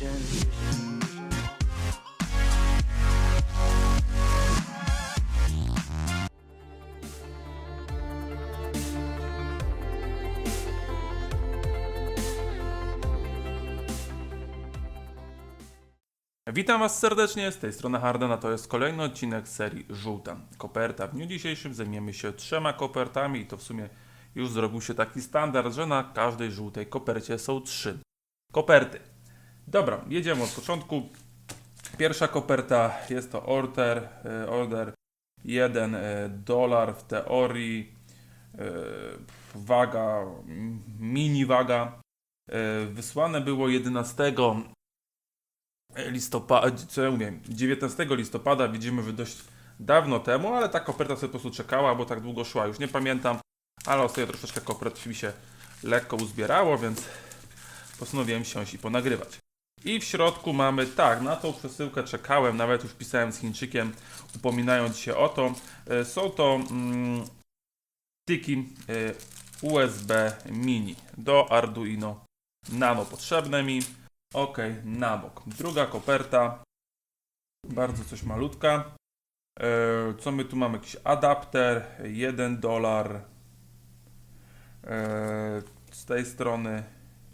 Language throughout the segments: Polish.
Witam Was serdecznie, z tej strony Harden, a to jest kolejny odcinek serii Żółta Koperta. W dniu dzisiejszym zajmiemy się trzema kopertami i to w sumie już zrobił się taki standard, że na każdej żółtej kopercie są trzy koperty. Dobra, jedziemy od początku. Pierwsza koperta jest to order, e, order 1 e, dolar w teorii, e, waga, mini waga. Wysłane było 11 listopada, co ja mówię, 19 listopada, widzimy, że dość dawno temu, ale ta koperta sobie po prostu czekała, bo tak długo szła, już nie pamiętam, ale ostatnio troszeczkę kopert mi się lekko uzbierało, więc postanowiłem siąść i ponagrywać. I w środku mamy, tak, na tą przesyłkę czekałem, nawet już pisałem z Chińczykiem, upominając się o to. E, Są to mm, styki e, USB mini do Arduino Nano potrzebne mi. Ok, na bok. Druga koperta. Bardzo coś malutka. E, co my tu mamy? Jakiś adapter. 1 dolar. Z tej strony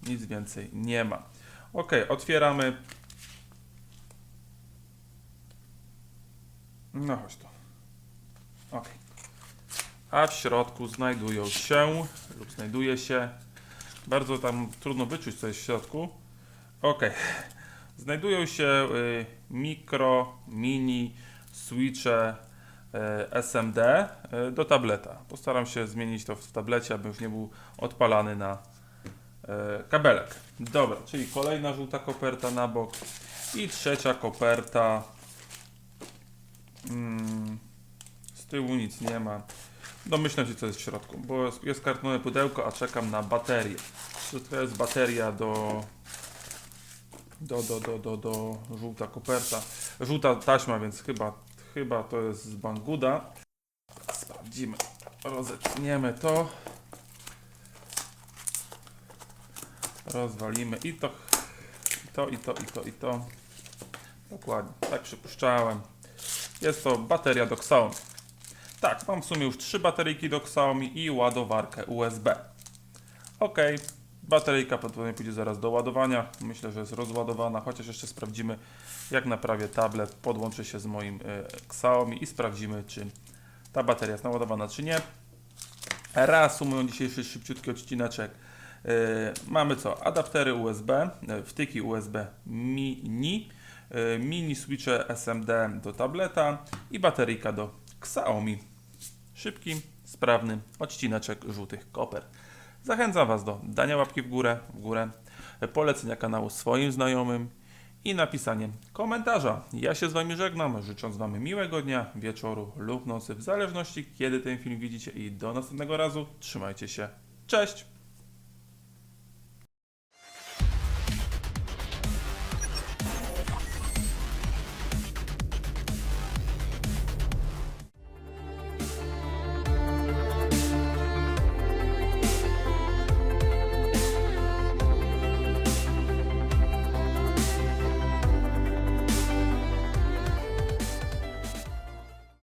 nic więcej nie ma. Ok, otwieramy. No chodź tu. Ok. A w środku znajdują się, lub znajduje się, bardzo tam trudno wyczuć co jest w środku. Ok. Znajdują się y, mikro, mini, switche y, SMD y, do tableta. Postaram się zmienić to w tablecie, aby już nie był odpalany na kabelek. Dobra, czyli kolejna żółta koperta na bok i trzecia koperta. Mm, z tyłu nic nie ma. Domyślam się, co jest w środku, bo jest- jest kartonowe pudełko, a czekam na baterię. To jest bateria do do, do, do, do, do żółta koperta. Żółta taśma, więc chyba, chyba to jest z Banguda. Sprawdzimy. Rozetniemy to. Rozwalimy i to, i to, i to, i to, i to. Dokładnie, tak przypuszczałem. Jest to bateria do Xiaomi. Tak, mam w sumie już trzy bateryjki do Xiaomi i ładowarkę USB. Ok, bateryjka prawdopodobnie pójdzie zaraz do ładowania. Myślę, że jest rozładowana, chociaż jeszcze sprawdzimy, jak naprawię tablet, podłączę się z moim e, Xiaomi i sprawdzimy, czy ta bateria jest naładowana, czy nie. Reasumując dzisiejszy szybciutki odcineczek, mamy co? Adaptery USB, e, wtyki USB mini, e, mini switche SMD do tableta i bateryjka do Xiaomi. Szybki, sprawny odcineczek żółtych koper. Zachęcam Was do dania łapki w górę, w górę, polecenia kanału swoim znajomym i napisanie komentarza. Ja się z Wami żegnam, życząc Wam miłego dnia, wieczoru lub nocy, w zależności kiedy ten film widzicie i do następnego razu. Trzymajcie się. Cześć!